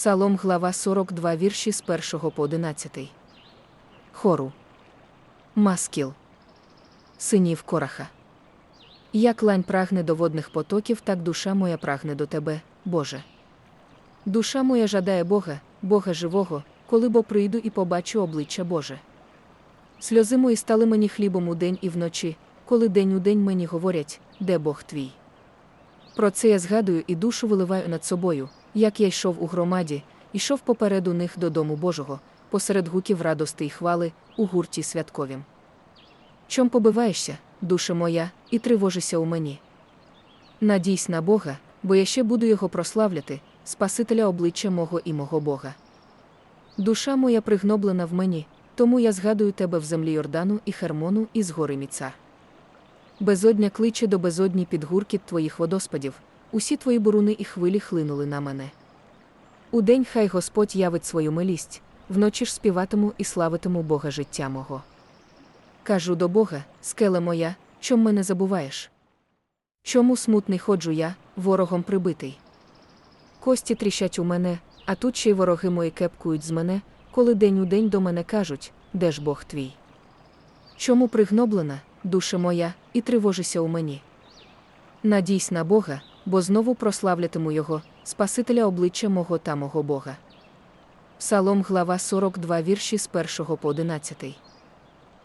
Псалом глава 42 вірші з 1 по 11. Хору. Маскіл. Синів Кораха. Як лань прагне до водних потоків, так душа моя прагне до тебе, Боже. Душа моя жадає Бога, Бога живого, коли бо прийду і побачу обличчя Боже. Сльози мої стали мені хлібом удень і вночі, коли день у день мені говорять, де Бог твій. Про це я згадую і душу виливаю над собою, як я йшов у громаді, йшов попереду них додому Божого, посеред гуків радости й хвали, у гурті святковім. Чом побиваєшся, душа моя, і тривожишся у мені? Надійсь на Бога, бо я ще буду його прославляти, Спасителя обличчя мого і мого Бога. Душа моя пригноблена в мені, тому я згадую тебе в землі Йордану і Хермону і з гори Міца. Безодня кличе до безодні під гуркіт твоїх водоспадів, усі твої буруни і хвилі хлинули на мене. Удень хай Господь явить свою милість, вночі ж співатиму і славитиму Бога життя мого. Кажу до Бога, скеле моя, чом мене забуваєш? Чому смутний ходжу я, ворогом прибитий? Кості тріщать у мене, а тут ще й вороги мої кепкують з мене, коли день у день до мене кажуть, де ж Бог твій? Чому пригноблена, душа моя, і тривожишся у мені? Надійсь на Бога, бо знову прославлятиму Його, Спасителя обличчя мого та мого Бога. Псалом глава 42 вірші з 1 по 11.